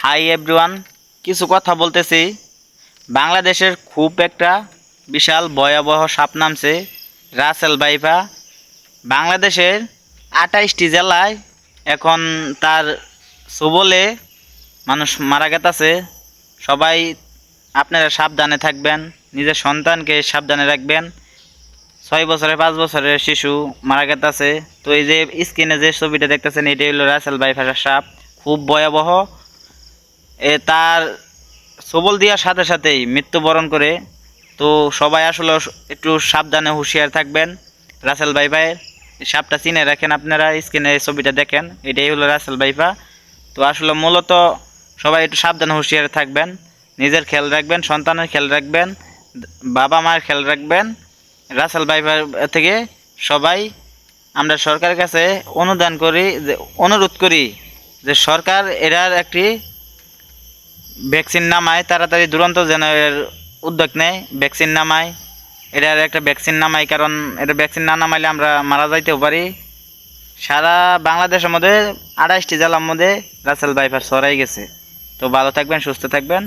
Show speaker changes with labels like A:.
A: Hi everyone কিছু কথা বলতেছি। বাংলাদেশের খুব একটা বিশাল ভয়াবহ সাপ নামছে রাসেল বাইফা বাংলাদেশের আঠাইশটি জেলায় এখন তার সবলে মানুষ মারা গেতাছে। সবাই আপনারা সাবধানে থাকবেন, নিজের সন্তানকে সাবধানে রাখবেন। ছয় বছরের পাঁচ বছরের শিশু মারা গেতাছে। তো এই যে স্ক্রিনে যে ছবিটা দেখতেছেন, এটাই হলো রাসেল বাইফাসার সাপ। খুব ভয়াবহ। এ তার সবল দেওয়ার সাথে সাথেই মৃত্যুবরণ করে। তো সবাই আসলে একটু সাবধানে হুঁশিয়ার থাকবেন। রাসেল ভাই ভাইয়ের সাপটা চিনে রাখেন আপনারা, স্ক্রিনে ছবিটা দেখেন। এটাই হলো রাসেল ভাইফা তো আসলে মূলত সবাই একটু সাবধানে হুঁশিয়ার থাকবেন। নিজের খেয়াল রাখবেন, সন্তানের খেয়াল রাখবেন, বাবা মার খেয়াল রাখবেন। রাসেল ভাইফার থেকে সবাই আমরা সরকারের কাছে অনুদান করি, যে অনুরোধ করি যে সরকার এরার একটি ভ্যাকসিন নামায়, তাড়াতাড়ি দুরন্ত যেন এর উদ্যোগ নেয়, ভ্যাকসিন নামায়। এটার একটা ভ্যাকসিন নামাই কারণ এটা ভ্যাকসিন না নামাইলে আমরা মারা যাইতেও পারি। সারা বাংলাদেশের মধ্যে আড়াইশটি জেলার মধ্যে রাসেল বাইফার সরাই গেছে। তো ভালো থাকবেন, সুস্থ থাকবেন।